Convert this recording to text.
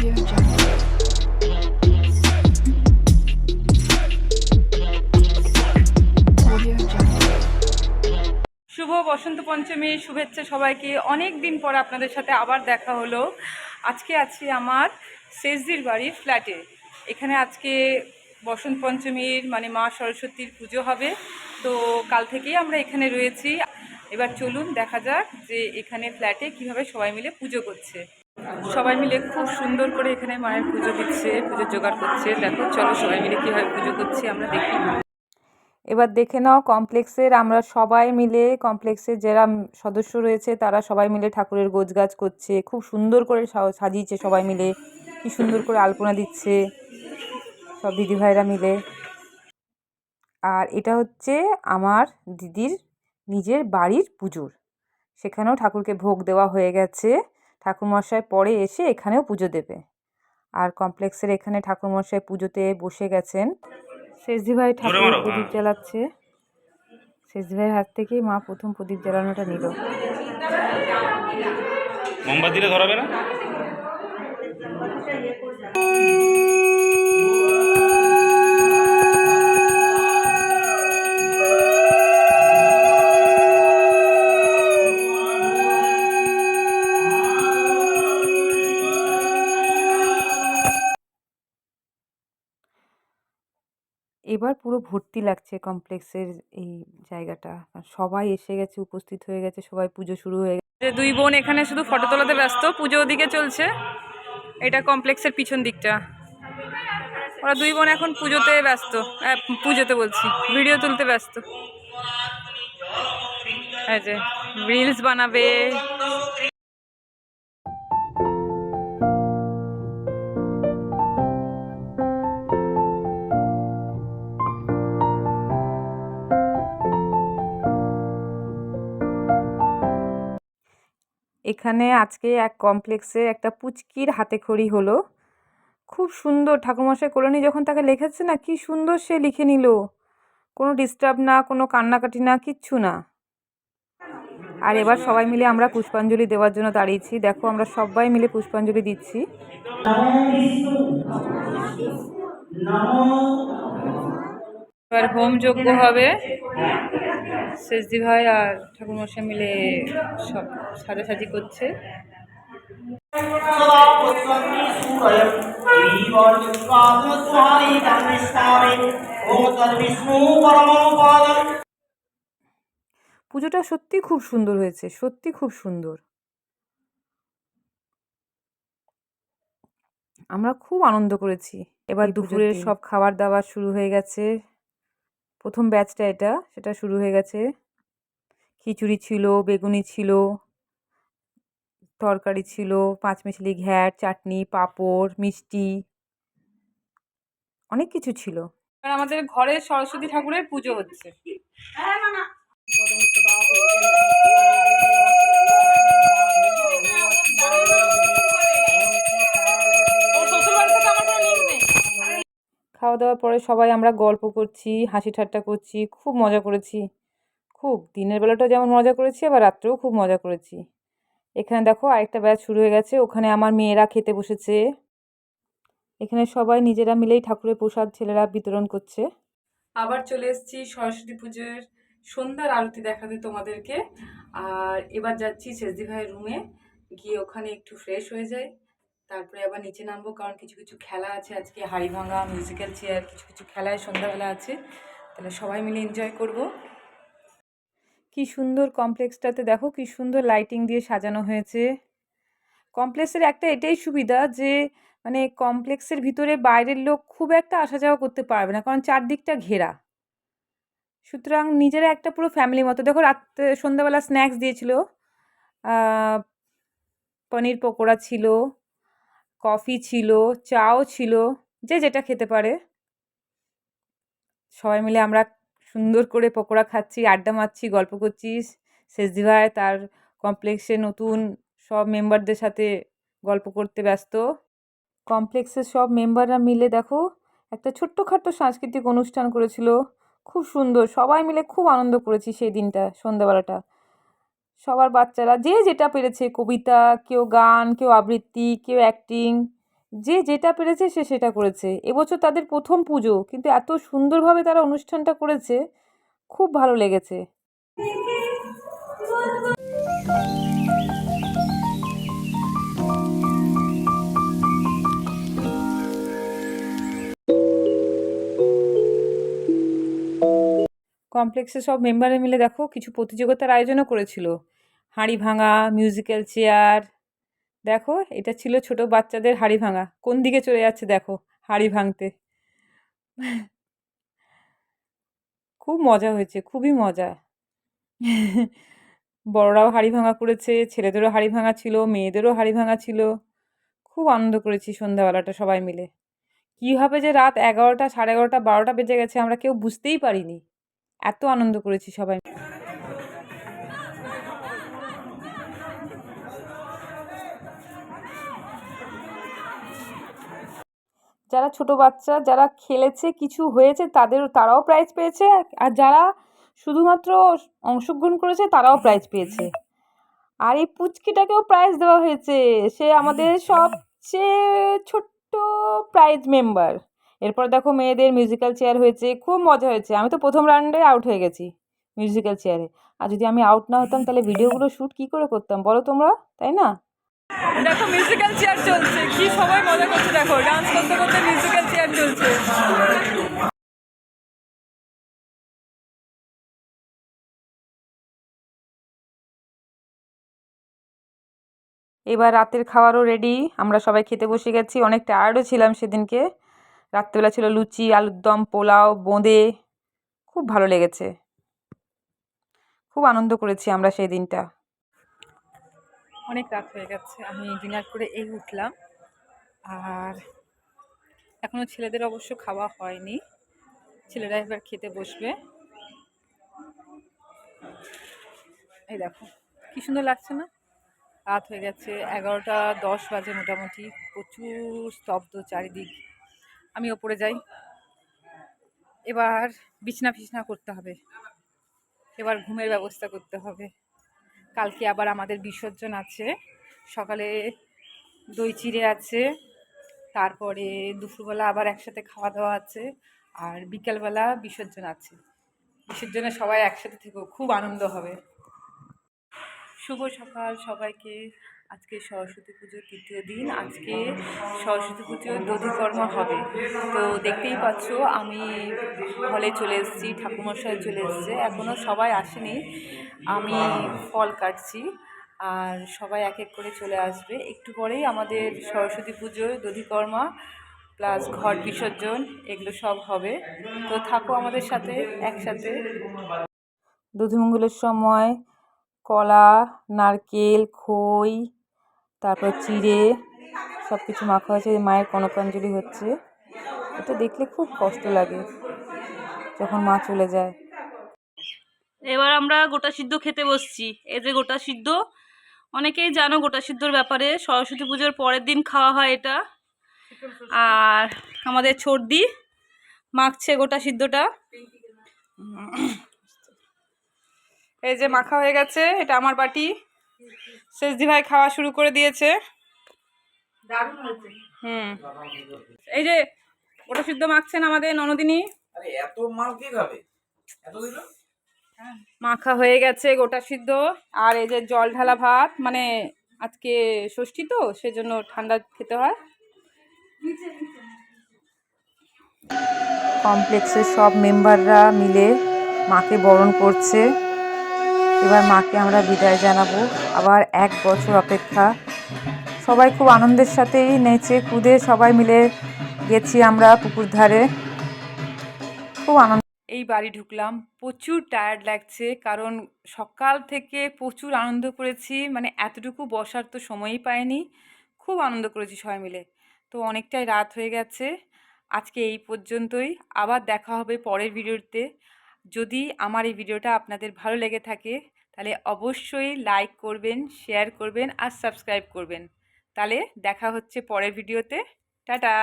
শুভ বসন্ত পঞ্চমী, শুভেচ্ছা সবাইকে। অনেক দিন পর আপনাদের সাথে আবার দেখা হলো। আজকে আছি আমার শেষদির বাড়ির ফ্ল্যাটে। এখানে আজকে বসন্ত পঞ্চমীর মানে মা সরস্বতীর পুজো হবে। তো কাল থেকেই আমরা এখানে রয়েছি। এবার চলুন দেখা যাক যে এখানে ফ্ল্যাটে কীভাবে সবাই মিলে পুজো করছে। সবাই মিলে খুব সুন্দর করে এখানে মায়ের পুজো দিচ্ছে পুজো জোগাড় করছে। দেখো, চলো সবাই মিলে কীভাবে পুজো করছি, আমরা দেখি। এবার দেখে নাও কমপ্লেক্সের, আমরা সবাই মিলে কমপ্লেক্সের যারা সদস্য রয়েছে, তারা সবাই মিলে ঠাকুরের গোছগাছ করছে। খুব সুন্দর করে সাজিয়েছে সবাই মিলে। কি সুন্দর করে আলপনা দিচ্ছে সব দিদিভাইরা মিলে। আর এটা হচ্ছে আমার দিদির নিজের বাড়ির পুজোর। সেখানেও ঠাকুরকে ভোগ দেওয়া হয়ে গেছে। ঠাকুরমশাই পরে এসে এখানেও পুজো দেবে। আর কমপ্লেক্সের এখানে ঠাকুরমশাই পুজোতে বসে গেছেন। শেষদি ভাই ঠাকুর প্রদীপ হ্যাঁ। জ্বালাচ্ছে। শেষদি ভাইয়ের হাত থেকে মা প্রথম প্রদীপ জ্বালানোটা নিল। মোমবাতিটা ধরাবে না? এবার পুরো ভর্তি লাগছে কমপ্লেক্সের এই জায়গাটা। সবাই এসে গেছে, উপস্থিত হয়ে গেছে, সবাই পুজো শুরু হয়ে গেছে। দুই বোন এখানে শুধু ফটো তোলাতে ব্যস্ত, পুজো ওদিকে চলছে। এটা কমপ্লেক্সের পিছন দিকটা। ওরা দুই বোন এখন পুজোতে ব্যস্ত পুজোতে বলছি, ভিডিও তুলতে ব্যস্ত। রিলস বানাবে এখানে আজকে এক কমপ্লেক্সে একটা পুচকির হাতে খড়ি হলো। খুব সুন্দর, ঠাকুরমশাই কলোনি যখন তাকে লিখেছে না, কি সুন্দর সে লিখে নিল। কোনো ডিস্টার্ব না, কোনো কান্নাকাটি না, কিচ্ছু না। আর এবার সবাই মিলে আমরা পুষ্পাঞ্জলি দেওয়ার জন্য দাঁড়িয়েছি। দেখো আমরা সবাই মিলে পুষ্পাঞ্জলি দিচ্ছি। এবার হোম যোগ্য হবে। শেষদি ভাই আর ঠাকুরমশাই মিলে সব সাজাসাজি করছে। পুজোটা সত্যি খুব সুন্দর হয়েছে সত্যি খুব সুন্দর। আমরা খুব আনন্দ করেছি। এবার দুপুরের সব খাবার দাবার শুরু হয়ে গেছে। প্রথম ব্যাচটা এটা, সেটা শুরু হয়ে গেছে। খিচুড়ি ছিল, বেগুনি ছিল, তরকারি ছিল পাঁচমিশালি ঘ্যাট, চাটনি, পাঁপড়, মিষ্টি, অনেক কিছু ছিল। আমাদের ঘরে সরস্বতী ঠাকুরের পুজো হচ্ছে। দাওয়ার পরে সবাই আমরা গল্প করছি হাসি ঠাট্টা করছি, খুব মজা করেছি। খুব, দিনের বেলাটাও যেমন মজা করেছি, আবার রাত্রেও খুব মজা করেছি। এখানে দেখো আরেকটা ব্যাচ শুরু হয়ে গেছে, ওখানে আমার মেয়েরা খেতে বসেছে। এখানে সবাই নিজেরা মিলেই ঠাকুরের প্রসাদ, ছেলেরা বিতরণ করছে। আবার চলে এসেছি সরস্বতী পুজোর সন্ধ্যার আরতি দেখাতে তোমাদেরকে। আর এবার যাচ্ছি শেষদি ভাইয়ের রুমে গিয়ে ওখানে একটু ফ্রেশ হয়ে যাই। তারপরে আবার নিচে নামবো, কারণ কিছু কিছু খেলা আছে আজকে। হাড়ি ভাঙা মিউজিক্যাল চেয়ার কিছু কিছু খেলায় সন্ধ্যাবেলা আছে। তাহলে সবাই মিলে এনজয় করব। কি সুন্দর কমপ্লেক্সটাতে দেখো, কি সুন্দর লাইটিং দিয়ে সাজানো হয়েছে। কমপ্লেক্সের একটা এটাই সুবিধা যে মানে কমপ্লেক্সের ভিতরে বাইরের লোক খুব একটা আসা যাওয়া করতে পারবে না, কারণ চারদিকটা ঘেরা। সুতরাং নিজেরা একটা পুরো ফ্যামিলির মতো। দেখো রাত্রে সন্ধ্যাবেলা স্ন্যাক্স দিয়েছিল পনির পকোড়া ছিল কফি ছিল, চাও ছিল, যে যেটা খেতে পারে। সবাই মিলে আমরা সুন্দর করে পকোড়া খাচ্ছি, আড্ডা মারছি, গল্প করছি। শেষদি ভাই তার কমপ্লেক্সে নতুন সব মেম্বারদের সাথে গল্প করতে ব্যস্ত। কমপ্লেক্সের সব মেম্বাররা মিলে দেখো, একটা ছোট্টখাট্টো সাংস্কৃতিক অনুষ্ঠান করেছিল। খুব সুন্দর, সবাই মিলে খুব আনন্দ করেছি সেই দিনটা, সন্ধ্যাবেলাটা। সবার বাচ্চারা যে যেটা পেরেছে, কবিতা, কেউ গান, কেউ আবৃত্তি, কেউ অ্যাক্টিং যে যেটা পেরেছে সে সেটা করেছে। এবছর তাদের প্রথম পুজো, কিন্তু এত সুন্দরভাবে তারা অনুষ্ঠানটা করেছে, খুব ভালো লেগেছে। কমপ্লেক্সে সব মেম্বারে মিলে দেখো কিছু প্রতিযোগিতার আয়োজনও করেছিল। হাঁড়ি ভাঙা মিউজিক্যাল চেয়ার দেখো এটা ছিল ছোট বাচ্চাদের হাঁড়ি ভাঙা। কোন দিকে চলে যাচ্ছে দেখো হাঁড়ি ভাঙতে। খুব মজা হয়েছে, খুবই মজা। বড়রাও হাঁড়ি ভাঙা করেছে, ছেলেদেরও হাঁড়ি ভাঙা ছিল, মেয়েদেরও হাঁড়ি ভাঙা ছিল। খুব আনন্দ করেছি সন্ধ্যাবেলাটা সবাই মিলে। কীভাবে যে রাত এগারোটা, সাড়ে এগারোটা, বারোটা বেজে গেছে আমরা কেউ বুঝতেই পারিনি। এত আনন্দ করেছি সবাই যারা ছোট বাচ্চা, যারা খেলেছে, কিছু হয়েছে, তাদের, তারাও প্রাইজ পেয়েছে, আর যারা শুধুমাত্র অংশগ্রহণ করেছে, তারাও প্রাইজ পেয়েছে। আর এই পুচকিটাকেও প্রাইজ দেওয়া হয়েছে। সে আমাদের সবচেয়ে ছোট্ট প্রাইজ মেম্বার এরপর দেখো মেয়েদের মিউজিক্যাল চেয়ার হয়েছে খুব মজা হয়েছে। আমি তো প্রথম রাউন্ডে আউট হয়ে গেছি মিউজিক্যাল চেয়ারে আর যদি আমি আউট না হতাম তাহলে ভিডিওগুলো শ্যুট কী করে করতাম? বলো তোমরা তাই না? দেখো মিউজিক্যাল চেয়ার চলছে কি সবাই মজা করছে দেখো ডান্স করতে করতে মিউজিক্যাল চেয়ার চলছে। এবার রাতের খাবারও রেডি আমরা সবাই খেতে বসে গেছি অনেক টায়ার্ডও ছিলাম সেদিনকে। রাত্রেবেলা ছিল লুচি, আলুর দম, পোলাও, বোঁদে। খুব ভালো লেগেছে। খুব আনন্দ করেছি আমরা সেই দিনটা। অনেক রাত হয়ে গেছে, আমি ডিনার করে এই উঠলাম। আর এখনও ছেলেদের অবশ্য খাওয়া হয়নি। ছেলেরা এবার খেতে বসবে। এই দেখো, কি সুন্দর লাগছে না? রাত হয়ে গেছে, এগারোটা দশ বাজে মোটামুটি। প্রচুর স্তব্ধ চারিদিক। আমি ওপরে যাই। এবার বিছনা ফিছনা করতে হবে। এবার ঘুমের ব্যবস্থা করতে হবে। কালকে আবার আমাদের বিসর্জন আছে। সকালে দই চিড়ে আছে। তারপরে দুপুরবেলা আবার একসাথে খাওয়া দাওয়া আছে। আর বিকেলবেলা বিসর্জন আছে। বিসর্জনে সবাই একসাথে থেকেও খুব আনন্দ হবে। শুভ সকাল সবাইকে। আজকে সরস্বতী পুজোর তৃতীয় দিন। আজকে সরস্বতী পুজোর দধিকর্ম হবে। তো দেখতেই পাচ্ছ, আমি হলে চলে এসেছি ঠাকুমশাই চলে এসেছে। এখনও সবাই আসেনি। আমি ফল কাটছি আর সবাই এক এক করে চলে আসবে। একটু পরেই আমাদের সরস্বতী পুজোর দধিকর্মা প্লাস ঘট বিসর্জন, এগুলো সব হবে। তো থাকো আমাদের সাথে, একসাথে। দধিমঙ্গলের সময় কলা, নারকেল, খই, তারপর চিড়ে সব কিছু মাখা হয়েছে। মায়ের কনকাঞ্জলি হচ্ছে। এটা দেখলে খুব কষ্ট লাগে যখন মা চলে যায়। এবার আমরা গোটা সিদ্ধ খেতে বসছি। এই যে গোটা সিদ্ধ, অনেকেই জানো গোটা সিদ্ধর ব্যাপারে। সরস্বতী পুজোর পরের দিন খাওয়া হয় এটা। আর আমাদের ছর্দি মাখছে গোটা সিদ্ধটা। এই যে মাখা হয়ে গেছে এটা আমার বাটি। শেষদি ভাই খাওয়া শুরু করে দিয়েছে। হুম। এই যে ওটা সিদ্ধ মাখছেন আমাদের ননদিনী। দিল? মাখা হয়ে গেছে গোটা সিদ্ধ। আর এই যে জল ঢালা ভাত মানে আজকে ষষ্ঠী তো সেজন্য ঠান্ডা খেতে হয়। কমপ্লেক্সের সব মেম্বাররা মিলে মাকে বরণ করছে। এবার মাকে আমরা বিদায় জানাব। আবার এক বছর অপেক্ষা। সবাই খুব আনন্দের সাথেই নেচে কুদে সবাই মিলে গেছি আমরা পুকুর ধারে। খুব আনন্দ। এই বাড়ি ঢুকলাম। প্রচুর টায়ার্ড লাগছে, কারণ সকাল থেকে প্রচুর আনন্দ করেছি। মানে এতটুকু বসার তো সময়ই পাইনি। খুব আনন্দ করেছি সবাই মিলে। তো অনেকটাই রাত হয়ে গেছে। আজকে এই পর্যন্তই। আবার দেখা হবে পরের ভিডিওতে যদি আমার এই ভিডিওটা আপনাদের ভালো লেগে থাকে, তাহলে অবশ্যই লাইক করবেন শেয়ার করবেন আর সাবস্ক্রাইব করবেন। তাহলে দেখা হচ্ছে পরের ভিডিওতে। টাটা!